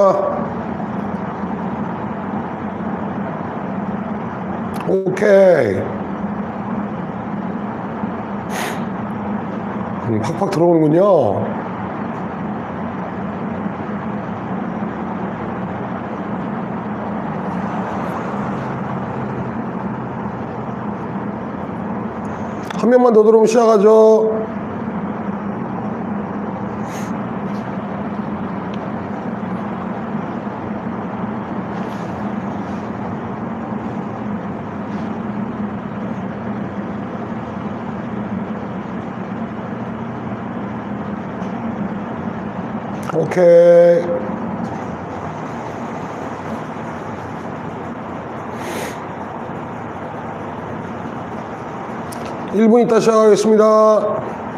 어, 왔구나. 오케이. 음, 팍팍 들어오는군요. 한 명만 더 들어오면 시작하죠. 오케이. 일분 있다 시작하겠습니다.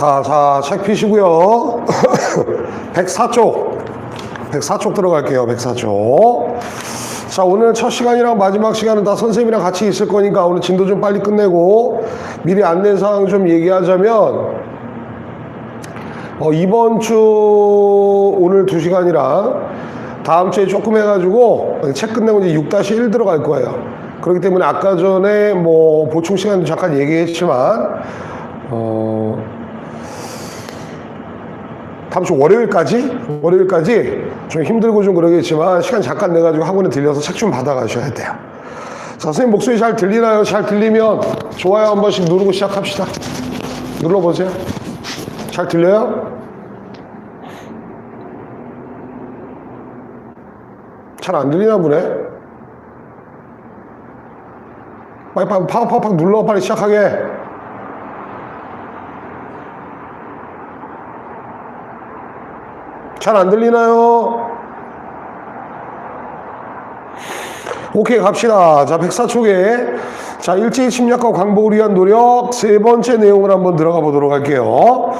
다, 자, 책 피시고요. 104쪽. 104쪽 들어갈게요. 104쪽. 자, 오늘 첫 시간이랑 마지막 시간은 다 선생님이랑 같이 있을 거니까 오늘 진도 좀 빨리 끝내고 미리 안내 사항 좀 얘기하자면 어, 이번 주 오늘 두 시간이랑 다음 주에 조금 해가지고 책 끝내고 이제 6-1 들어갈 거예요. 그렇기 때문에 아까 전에 뭐 보충 시간도 잠깐 얘기했지만 어, 다음 주 월요일까지 월요일까지 좀 힘들고 좀 그러겠지만 시간 잠깐 내가지고 학원에 들려서 책 좀 받아가셔야 돼요. 자, 선생님 목소리 잘 들리나요? 잘 들리면 좋아요 한 번씩 누르고 시작합시다. 눌러보세요. 잘 들려요? 잘 안 들리나 보네. 빨리 빨리 팍팍팍 눌러 빨리 시작하게. 잘 안 들리나요? 오케이 갑시다. 자 104쪽에 자 일제히 침략과 광복을 위한 노력 세 번째 내용을 한번 들어가 보도록 할게요.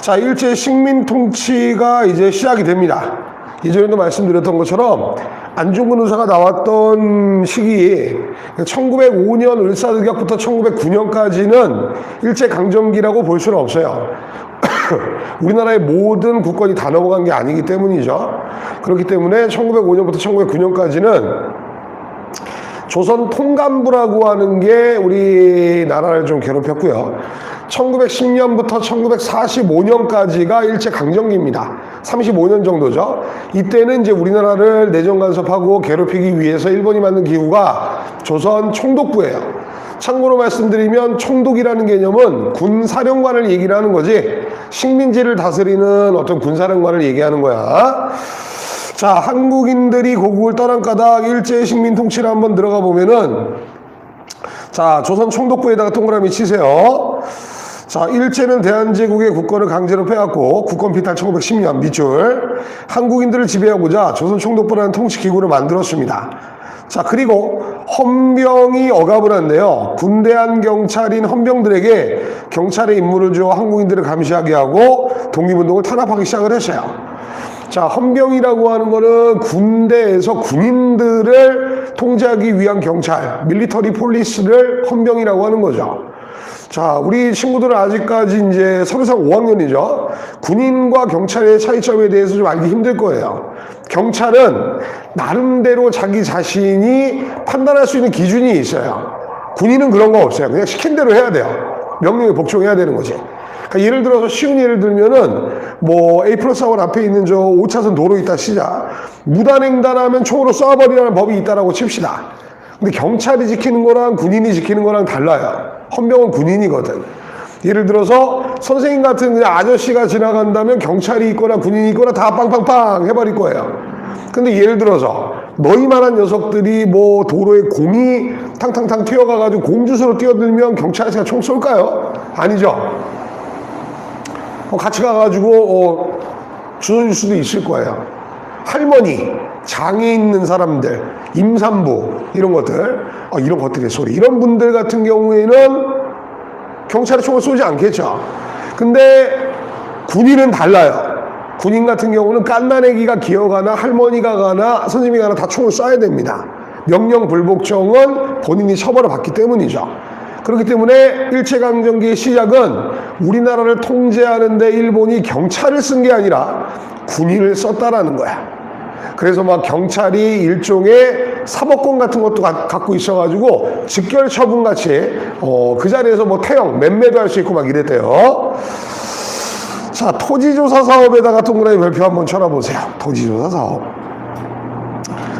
자 일제 식민 통치가 이제 시작이 됩니다. 이전에도 말씀드렸던 것처럼 안중근 의사가 나왔던 시기 1905년 을사늑약부터 1909년까지는 일제 강점기라고 볼 수는 없어요. 우리나라의 모든 국권이 다 넘어간 게 아니기 때문이죠. 그렇기 때문에 1905년부터 1909년까지는 조선 통감부라고 하는 게 우리나라를 좀 괴롭혔고요. 1910년부터 1945년까지가 일제 강점기입니다. 35년 정도죠. 이때는 이제 우리나라를 내정 간섭하고 괴롭히기 위해서 일본이 만든 기구가 조선 총독부예요. 참고로 말씀드리면 총독이라는 개념은 군사령관을 얘기를 하는 거지 식민지를 다스리는 어떤 군사령관을 얘기하는 거야. 자, 한국인들이 고국을 떠난 까닭 일제 식민 통치를 한번 들어가 보면은 자, 조선 총독부에다가 동그라미 치세요. 자, 일제는 대한제국의 국권을 강제로 빼앗고 국권 비탈 1910년 밑줄 한국인들을 지배하고자 조선 총독부라는 통치 기구를 만들었습니다. 자, 그리고 헌병이 억압을 한데요. 군대한 경찰인 헌병들에게 경찰의 임무를 주어 한국인들을 감시하게 하고 독립운동을 탄압하기 시작을 했어요. 자, 헌병이라고 하는 거는 군대에서 군인들을 통제하기 위한 경찰, 밀리터리 폴리스를 헌병이라고 하는 거죠. 자, 우리 친구들은 아직까지 이제 서류상 5학년이죠. 군인과 경찰의 차이점에 대해서 좀 알기 힘들 거예요. 경찰은 나름대로 자기 자신이 판단할 수 있는 기준이 있어요. 군인은 그런 거 없어요. 그냥 시킨 대로 해야 돼요. 명령에 복종해야 되는 거지. 그러니까 예를 들어서 쉬운 예를 들면은 뭐 A 플러스 학원 앞에 있는 저 5차선 도로 있다 시작. 무단횡단하면 총으로 쏴버리라는 법이 있다라고 칩시다. 근데 경찰이 지키는 거랑 군인이 지키는 거랑 달라요. 헌병은 군인이거든. 예를 들어서 선생님 같은 그냥 아저씨가 지나간다면 경찰이 있거나 군인이 있거나 다 빵빵빵 해버릴 거예요. 근데 예를 들어서 너희만한 녀석들이 뭐 도로에 공이 탕탕탕 튀어가가지고 공주수로 뛰어들면 경찰에서 총 쏠까요? 아니죠. 어, 같이 가가지고 어, 주워줄 수도 있을 거예요. 할머니, 장애 있는 사람들, 임산부 이런 것들, 어, 이런 것들의 소리 이런 분들 같은 경우에는 경찰에 총을 쏘지 않겠죠. 근데 군인은 달라요. 군인 같은 경우는 깐난애기가 기어가나 할머니가 가나 선생님이 가나 다 총을 쏴야 됩니다. 명령 불복종은 본인이 처벌을 받기 때문이죠. 그렇기 때문에 일제강점기의 시작은 우리나라를 통제하는데 일본이 경찰을 쓴 게 아니라 군인을 썼다라는 거야. 그래서 막 경찰이 일종의 사법권 같은 것도 가- 갖고 있어가지고 직결 처분 같이 어, 그 자리에서 뭐 태형, 맴매도 할 수 있고 막 이랬대요. 자, 토지조사 사업에다가 동그라미 별표 한번 쳐다보세요. 토지조사 사업.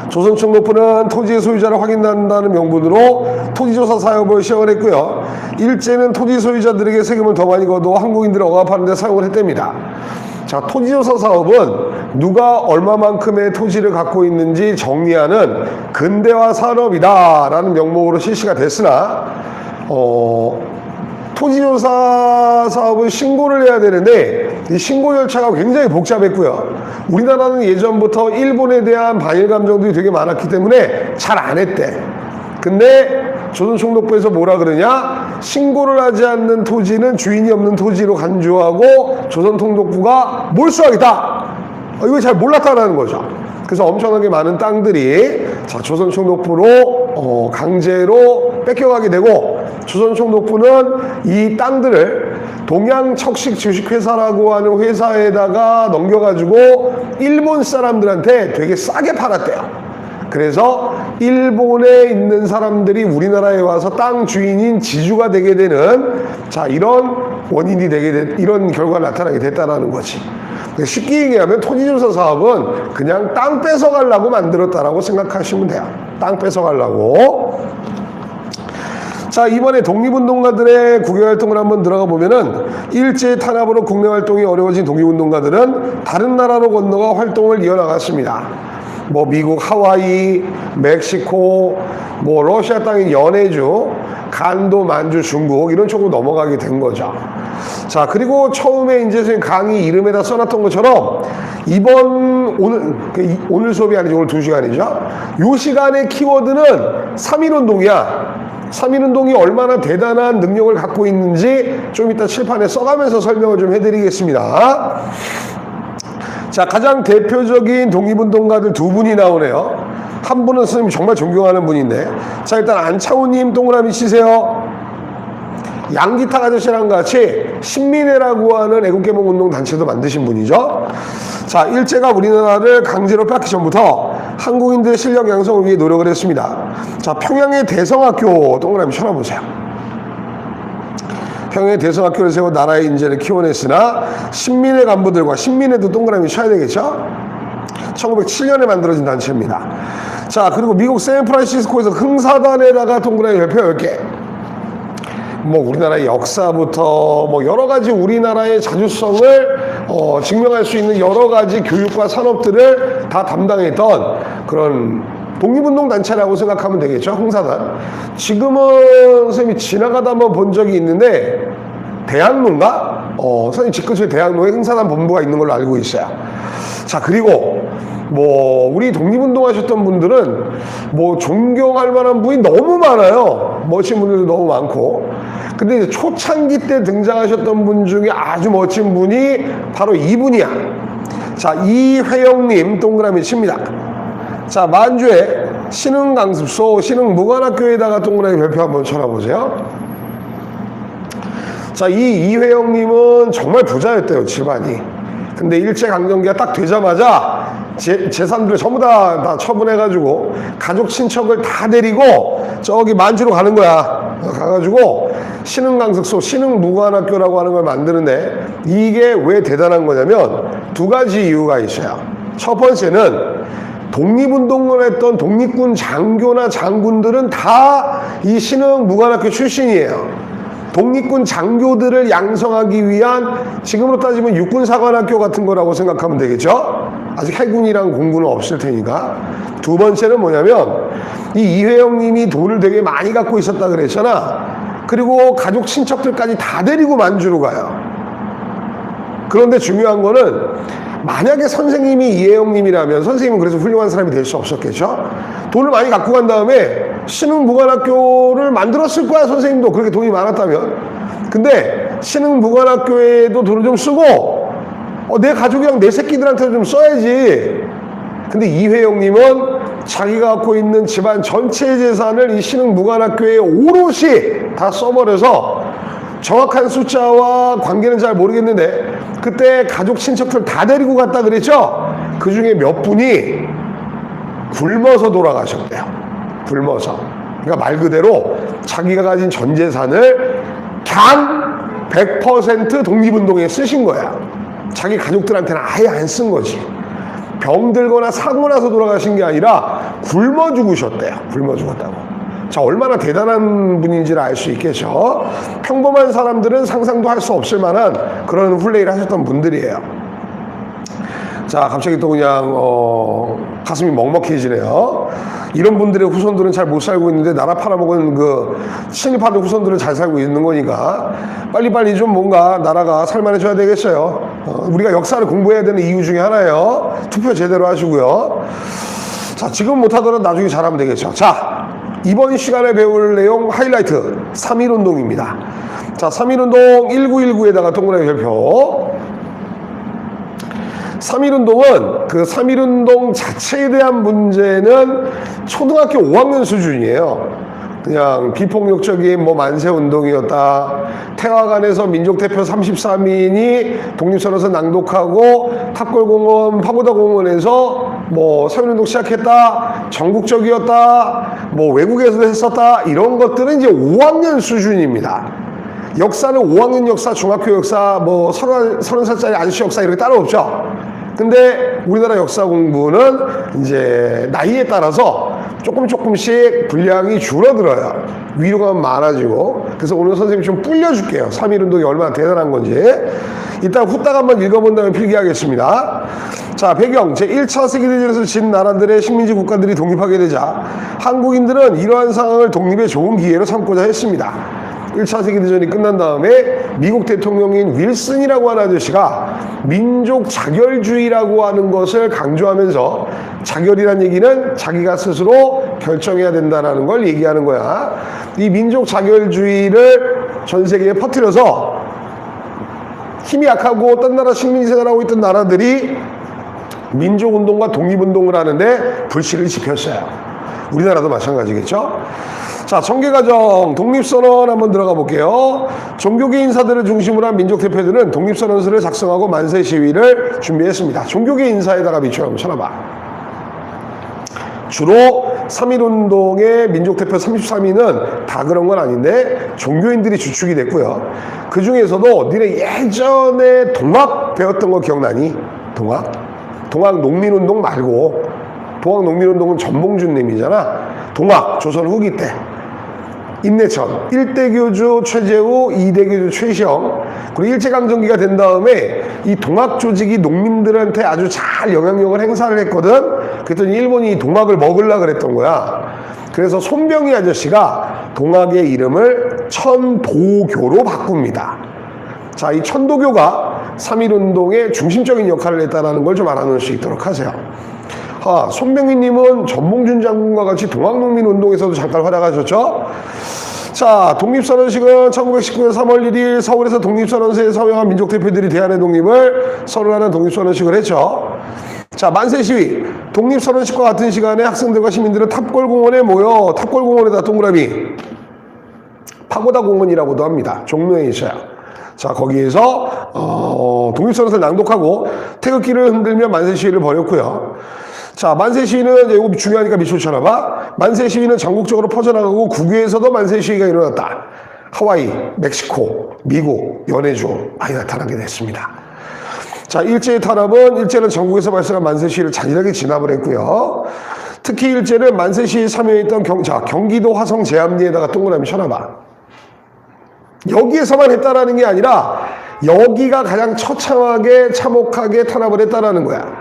조선총독부는 토지의 소유자를 확인한다는 명분으로 토지조사 사업을 시작을 했고요. 일제는 토지 소유자들에게 세금을 더 많이 걷어 한국인들을 억압하는 데 사용을 했답니다. 자, 토지조사 사업은 누가 얼마만큼의 토지를 갖고 있는지 정리하는 근대화 산업이다라는 명목으로 실시가 됐으나 어, 토지조사 사업은 신고를 해야 되는데 이 신고 절차가 굉장히 복잡했고요. 우리나라는 예전부터 일본에 대한 반일 감정들이 되게 많았기 때문에 잘 안 했대. 근데 조선총독부에서 뭐라 그러냐? 신고를 하지 않는 토지는 주인이 없는 토지로 간주하고 조선총독부가 몰수하겠다. 어, 이거 잘 몰랐다라는 거죠. 그래서 엄청나게 많은 땅들이 자, 조선 총독부로 어, 강제로 뺏겨가게 되고 조선 총독부는 이 땅들을 동양 척식 주식회사라고 하는 회사에다가 넘겨가지고 일본 사람들한테 되게 싸게 팔았대요. 그래서 일본에 있는 사람들이 우리나라에 와서 땅 주인인 지주가 되게 되는 자 이런 원인이 되게 된 이런 결과가 나타나게 됐다라는 거지. 쉽게 얘기하면 토지조사 사업은 그냥 땅 뺏어가려고 만들었다라고 생각하시면 돼요. 땅 뺏어가려고. 자 이번에 독립운동가들의 국외활동을 한번 들어가 보면은 일제 탄압으로 국내 활동이 어려워진 독립운동가들은 다른 나라로 건너가 활동을 이어나갔습니다. 뭐 미국 하와이, 멕시코, 뭐 러시아 땅인 연해주, 간도, 만주, 중국 이런 쪽으로 넘어가게 된 거죠. 자 그리고 처음에 이제 선생님 강의 이름에다 써놨던 것처럼 이번 오늘 그 이- 오늘 수업이 아니죠 오늘 두 시간이죠. 요 시간의 키워드는 3.1운동이야. 3.1운동이 얼마나 대단한 능력을 갖고 있는지 좀 이따 칠판에 써가면서 설명을 좀 해드리겠습니다. 자, 가장 대표적인 독립운동가들 두 분이 나오네요. 한 분은 선생님 정말 존경하는 분인데. 자, 일단 안창호님 동그라미 치세요. 양기탁 아저씨랑 같이 신민회라고 하는 애국개몽 운동 단체도 만드신 분이죠. 자, 일제가 우리나라를 강제로 뺏기 전부터 한국인들의 실력 양성을 위해 노력을 했습니다. 자, 평양의 대성학교 동그라미 쳐다보세요. 평양의 대성학교를 세워 나라의 인재를 키워냈으나 신민회 간부들과 신민회도 동그라미 쳐야 되겠죠? 1907년에 만들어진 단체입니다. 자, 그리고 미국 샌프란시스코에서 흥사단에다가 동그라미 별표 10개. 뭐 우리나라의 역사부터 뭐 여러 가지 우리나라의 자주성을 어, 증명할 수 있는 여러 가지 교육과 산업들을 다 담당했던 그런 독립운동 단체라고 생각하면 되겠죠 흥사단. 지금은 선생님이 지나가다 한번 본 적이 있는데 대학로인가? 어, 선생님 집 근처에 대학로에 흥사단 본부가 있는 걸로 알고 있어요. 자 그리고 뭐 우리 독립운동 하셨던 분들은 뭐 존경할 만한 분이 너무 많아요. 멋진 분들도 너무 많고 근데 이제 초창기 때 등장하셨던 분 중에 아주 멋진 분이 바로 이분이야 자 이회영님 동그라미 칩니다 자 만주에 신흥 강습소 신흥 무관학교에다가 동그라미 별표 한번 쳐다보세요 자, 이 이회영님은 정말 부자였대요, 집안이. 근데 일제강점기가 딱 되자마자 재, 재산들 전부 다, 다 처분해가지고 가족 친척을 다 데리고 저기 만주로 가는 거야. 가가지고 신흥강석소, 신흥무관학교라고 하는 걸 만드는데 이게 왜 대단한 거냐면 두 가지 이유가 있어요. 첫 번째는 독립운동을 했던 독립군 장교나 장군들은 다 이 신흥무관학교 출신이에요. 독립군 장교들을 양성하기 위한 지금으로 따지면 육군사관학교 같은 거라고 생각하면 되겠죠. 아직 해군이랑 공부는 없을 테니까. 두 번째는 뭐냐면 이 이회영 님이 돈을 되게 많이 갖고 있었다 그랬잖아. 그리고 가족 친척들까지 다 데리고 만주로 가요. 그런데 중요한 거는 만약에 선생님이 이혜영님이라면 선생님은 그래서 훌륭한 사람이 될 수 없었겠죠? 돈을 많이 갖고 간 다음에 신흥 무관학교를 만들었을 거야 선생님도 그렇게 돈이 많았다면 근데 신흥 무관학교에도 돈을 좀 쓰고 어, 내 가족이랑 내 새끼들한테도 좀 써야지 근데 이회영님은 자기가 갖고 있는 집안 전체 재산을 이 신흥 무관학교에 오롯이 다 써버려서 정확한 숫자와 관계는 잘 모르겠는데 그때 가족 친척들 다 데리고 갔다 그랬죠? 그 중에 몇 분이 굶어서 돌아가셨대요. 굶어서. 그러니까 말 그대로 자기가 가진 전 재산을 그냥 100% 독립운동에 쓰신 거야. 자기 가족들한테는 아예 안 쓴 거지. 병들거나 사고 나서 돌아가신 게 아니라 굶어 죽으셨대요. 굶어 죽었다고. 자, 얼마나 대단한 분인지를 알 수 있겠죠. 평범한 사람들은 상상도 할 수 없을 만한 그런 훌레이를 하셨던 분들이에요. 자, 갑자기 또 그냥, 어, 가슴이 먹먹해지네요. 이런 분들의 후손들은 잘 못 살고 있는데, 나라 팔아먹은 그, 신입하는 후손들은 잘 살고 있는 거니까, 빨리빨리 좀 뭔가 나라가 살만해져야 되겠어요. 어, 우리가 역사를 공부해야 되는 이유 중에 하나예요. 투표 제대로 하시고요. 자, 지금 못하더라도 나중에 잘하면 되겠죠. 자, 이번 시간에 배울 내용 하이라이트 3.1운동입니다. 자, 3.1운동 1919에다가 동그라미 별표. 3.1운동은 그 3.1운동 자체에 대한 문제는 초등학교 5학년 수준이에요. 그냥 비폭력적인 뭐 만세 운동이었다. 태화관에서 민족 대표 33인이 독립선언서 낭독하고 탑골공원, 파고다 공원에서 뭐 3.1운동 시작했다. 전국적이었다. 뭐 외국에서도 했었다. 이런 것들은 이제 5학년 수준입니다. 역사는 5학년 역사, 중학교 역사, 뭐 서른, 서른 살짜리 안시 역사 이렇게 따로 없죠. 근데 우리나라 역사 공부는 이제 나이에 따라서 조금 조금씩 분량이 줄어들어요. 위로 가면 많아지고. 그래서 오늘 선생님 좀 불려줄게요. 3.1운동이 얼마나 대단한 건지. 이따 후딱 한번 읽어본 다음에 필기하겠습니다. 자, 배경. 제1차 세계대전에서 진 나라들의 식민지 국가들이 독립하게 되자 한국인들은 이러한 상황을 독립의 좋은 기회로 삼고자 했습니다. 1차 세계대전이 끝난 다음에 미국 대통령인 윌슨이라고 하는 아저씨가 민족 자결주의라고 하는 것을 강조하면서 자결이란 얘기는 자기가 스스로 결정해야 된다는 걸 얘기하는 거야. 이 민족 자결주의를 전 세계에 퍼뜨려서 힘이 약하고 딴 나라 식민지 생활하고 있던 나라들이 민족운동과 독립운동을 하는데 불씨를 지폈어요. 우리나라도 마찬가지겠죠? 자, 청계과정 독립선언 한번 들어가 볼게요. 종교계 인사들을 중심으로 한 민족 대표들은 독립선언서를 작성하고 만세 시위를 준비했습니다. 종교계 인사에다가 한번 쳐놔봐. 주로 3.1운동의 민족대표 33인은 다 그런 건 아닌데 종교인들이 주축이 됐고요. 그 중에서도 니네 예전에 동학 배웠던 거 기억나니? 동학? 동학 농민운동 말고 동학 농민운동은 전봉준 님이잖아. 동학 조선 후기 때. 임내천, 1대 교주 최재우, 2대 교주 최시영, 그리고 일제강점기가 된 다음에 이 동학 조직이 농민들한테 아주 잘 영향력을 행사를 했거든. 그랬더니 일본이 동학을 먹으려 그랬던 거야. 그래서 손병희 아저씨가 동학의 이름을 천도교로 바꿉니다. 자, 이 천도교가 3.1운동의 중심적인 역할을 했다는 걸 좀 알아놓을 수 있도록 하세요. 아, 손병희님은 전봉준 장군과 같이 동학농민운동에서도 잠깐 활약하셨죠? 자, 독립선언식은 1919년 3월 1일 서울에서 독립선언서에 서명한 민족 대표들이 대한의 독립을 선언하는 독립선언식을 했죠. 자, 만세 시위. 독립선언식과 같은 시간에 학생들과 시민들은 탑골공원에 모여 탑골공원에다 동그라미 파고다 공원이라고도 합니다. 종로에 있어요. 자, 거기에서 어, 독립선언서를 낭독하고 태극기를 흔들며 만세 시위를 벌였고요. 자, 만세 시위는 이거 중요하니까 밑줄 쳐놔봐. 만세 시위는 전국적으로 퍼져나가고 국외에서도 만세 시위가 일어났다. 하와이, 멕시코, 미국, 연해주 많이 나타나게 됐습니다. 자, 일제의 탄압은 일제는 전국에서 발생한 만세 시위를 잔인하게 진압을 했고요. 특히 일제는 만세 시위에 참여했던 경, 자, 경기도 화성 제암리에다가 동그라미 쳐놔봐. 여기에서만 했다라는 게 아니라 여기가 가장 처참하게 참혹하게 탄압을 했다라는 거야.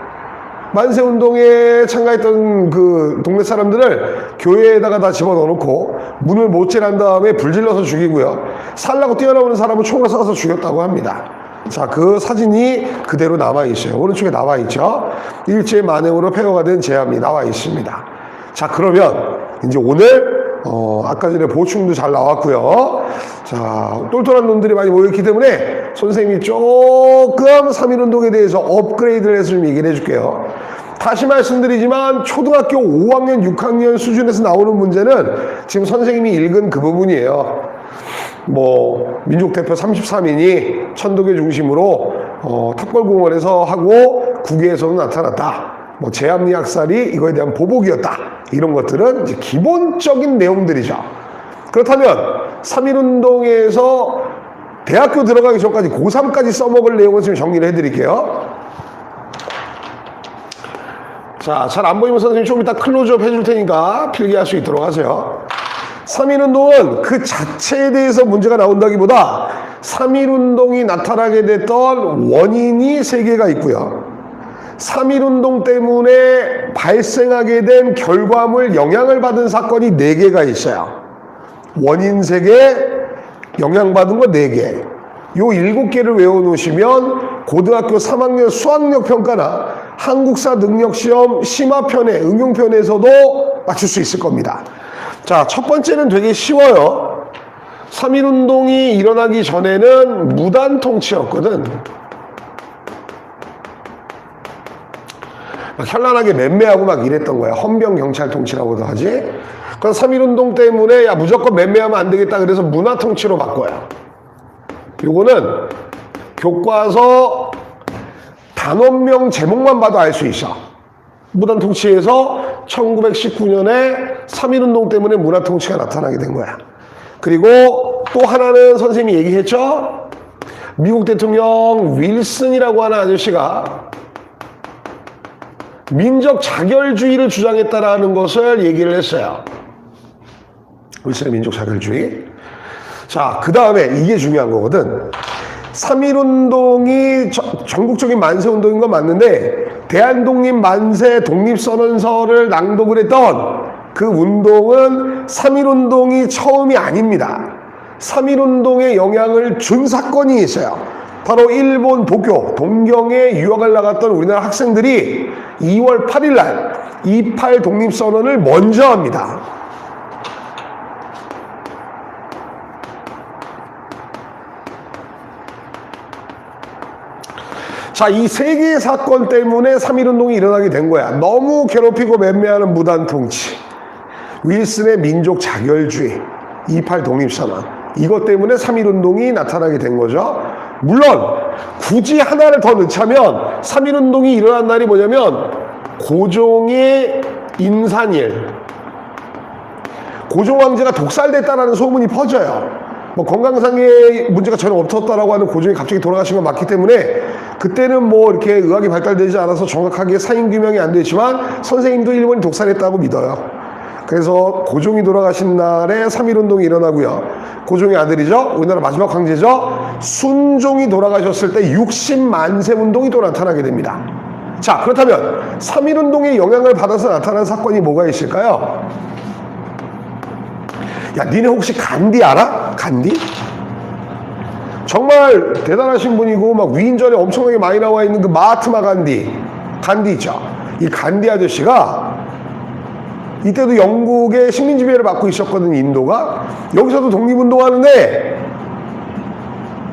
만세 운동에 참가했던 그 동네 사람들을 교회에다가 다 집어넣어 놓고 문을 못질한 다음에 불질러서 죽이고요. 살라고 뛰어나오는 사람은 총을 쏴서 죽였다고 합니다. 자, 그 사진이 그대로 남아있어요. 오른쪽에 나와있죠. 일제 만행으로 폐허가 된 제함이 나와 있습니다. 자, 그러면 이제 오늘 어, 아까 전에 보충도 잘 나왔고요. 자, 똘똘한 놈들이 많이 모여있기 때문에 선생님이 조금 3.1 운동에 대해서 업그레이드를 해서 좀 얘기를 해줄게요. 다시 말씀드리지만 초등학교 5학년, 6학년 수준에서 나오는 문제는 지금 선생님이 읽은 그 부분이에요. 뭐 민족 대표 33인이 천도교 중심으로 어, 탑골공원에서 하고 국외에서도 나타났다. 뭐 제압리 학살이 이거에 대한 보복이었다. 이런 것들은 이제 기본적인 내용들이죠. 그렇다면 3.1운동에서 대학교 들어가기 전까지 고3까지 써먹을 내용을 지금 정리를 해드릴게요. 자, 잘 안 보이면 선생님 좀 이따 클로즈업 해줄 테니까 필기할 수 있도록 하세요. 3.1 운동은 그 자체에 대해서 문제가 나온다기보다 3.1 운동이 나타나게 됐던 원인이 세 개가 있고요. 3.1 운동 때문에 발생하게 된 결과물 영향을 받은 사건이 네 개가 있어요. 원인 세 개 영향받은 거 네 개 요 일곱 개를 외워놓으시면 고등학교 3학년 수학력 평가나 한국사 능력시험 심화편에 응용편에서도 맞출 수 있을 겁니다. 자, 첫 번째는 되게 쉬워요. 3.1운동이 일어나기 전에는 무단 통치였거든. 막 현란하게 맴매하고 막 이랬던 거야. 헌병 경찰 통치라고도 하지. 그래서 3.1운동 때문에 야 무조건 맴매하면 안 되겠다 그래서 문화 통치로 바꿔요. 요거는 교과서 단원명 제목만 봐도 알 수 있어. 무단 통치에서 1919년에 3.1운동 때문에 문화 통치가 나타나게 된 거야. 그리고 또 하나는 선생님이 얘기했죠. 미국 대통령 윌슨이라고 하는 아저씨가 민족 자결주의를 주장했다라는 것을 얘기를 했어요. 윌슨의 민족 자결주의. 자, 그 다음에 이게 중요한 거거든. 3.1운동이 전국적인 만세운동인 건 맞는데, 대한독립 만세 독립선언서를 낭독을 했던 그 운동은 3.1운동이 처음이 아닙니다. 3.1운동에 영향을 준 사건이 있어요. 바로 일본 도쿄, 동경에 유학을 나갔던 우리나라 학생들이 2월 8일 날 28 독립선언을 먼저 합니다. 자, 이 세 개의 사건 때문에 3.1운동이 일어나게 된 거야. 너무 괴롭히고 맴매하는 무단 통치. 윌슨의 민족 자결주의. 28 독립선언. 이것 때문에 3.1운동이 나타나게 된 거죠. 물론, 굳이 하나를 더 넣자면, 3.1운동이 일어난 날이 뭐냐면, 고종의 인산일. 고종 황제가 독살됐다라는 소문이 퍼져요. 뭐 건강상의 문제가 전혀 없었다라고 하는 고종이 갑자기 돌아가신 건 맞기 때문에 그때는 뭐 이렇게 의학이 발달되지 않아서 정확하게 사인 규명이 안 되지만 선생님도 일본이 독살했다고 믿어요. 그래서 고종이 돌아가신 날에 3.1운동이 일어나고요. 고종의 아들이죠. 우리나라 마지막 황제죠. 순종이 돌아가셨을 때 60만 세 운동이 또 나타나게 됩니다. 자, 그렇다면 3.1운동의 영향을 받아서 나타난 사건이 뭐가 있을까요? 야, 니네 혹시 간디 알아? 간디? 정말 대단하신 분이고 막 위인전에 엄청나게 많이 나와 있는 그 마하트마 간디. 간디 있죠? 이 간디 아저씨가 이때도 영국의 식민 지배를 받고 있었거든 인도가. 여기서도 독립운동 하는데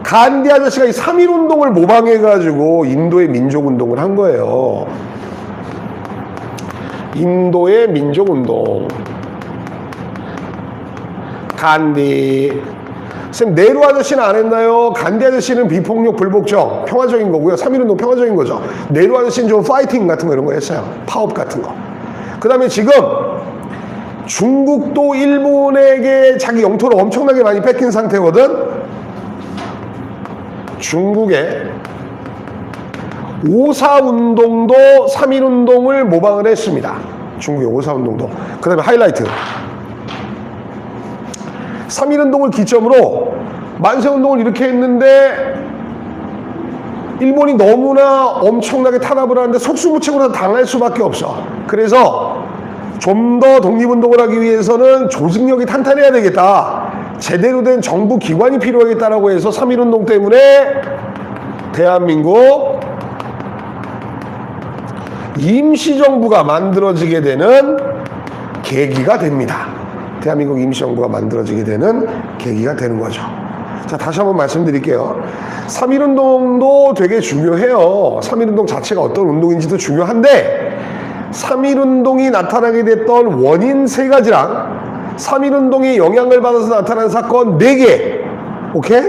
간디 아저씨가 이 3.1 운동을 모방해 가지고 인도의 민족운동을 한 거예요. 인도의 민족운동 간디. 쌤 네루 아저씨는 안 했나요? 간디 아저씨는 비폭력 불복종 평화적인 거고요. 3.1운동 평화적인 거죠. 네루 아저씨는 좀 파이팅 같은 거 이런 거 했어요. 파업 같은 거 그 다음에 지금 중국도 일본에게 자기 영토를 엄청나게 많이 뺏긴 상태거든. 중국의 오사운동도 3.1운동을 모방을 했습니다. 중국의 오사운동도. 그 다음에 하이라이트 3.1운동을 기점으로 만세운동을 이렇게 했는데 일본이 너무나 엄청나게 탄압을 하는데 속수무책으로 당할 수밖에 없어. 그래서 좀 더 독립운동을 하기 위해서는 조직력이 탄탄해야 되겠다. 제대로 된 정부 기관이 필요하겠다라고 해서 3.1운동 때문에 대한민국 임시정부가 만들어지게 되는 계기가 됩니다. 대한민국 임시정부가 만들어지게 되는 계기가 되는 거죠. 자, 다시 한번 말씀드릴게요. 3.1운동도 되게 중요해요. 3.1운동 자체가 어떤 운동인지도 중요한데, 3.1운동이 나타나게 됐던 원인 세 가지랑 3.1운동이 영향을 받아서 나타난 사건 네 개. 오케이?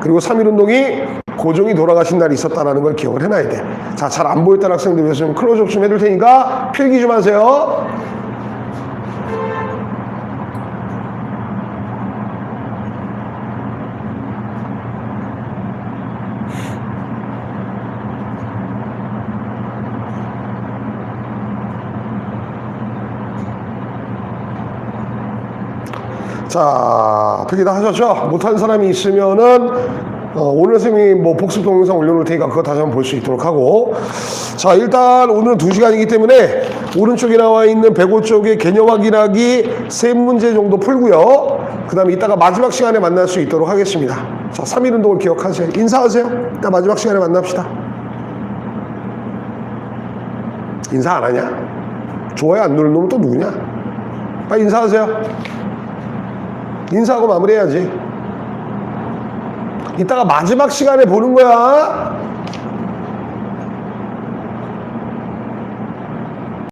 그리고 3.1운동이 고종이 돌아가신 날이 있었다는 걸 기억을 해놔야 돼. 자, 잘 안 보였던 학생들 위해서 좀 클로즈업 좀 해둘 테니까 필기 좀 하세요. 자, 필기 다 하셨죠? 못한 사람이 있으면은 어, 오늘 선생님이 뭐 복습 동영상 올려놓을 테니까 그거 다시 한번 볼 수 있도록 하고. 자 일단 오늘은 두시간이기 때문에 오른쪽에 나와 있는 105 쪽의 개념 확인하기 세 문제 정도 풀고요. 그 다음에 이따가 마지막 시간에 만날 수 있도록 하겠습니다. 자 3일 운동을 기억하세요. 인사하세요. 이따 마지막 시간에 만납시다. 인사 안 하냐? 좋아요? 안 누르는 놈은 또 누구냐? 빨리 인사하세요 인사하고 마무리해야지. 이따가 마지막 시간에 보는 거야.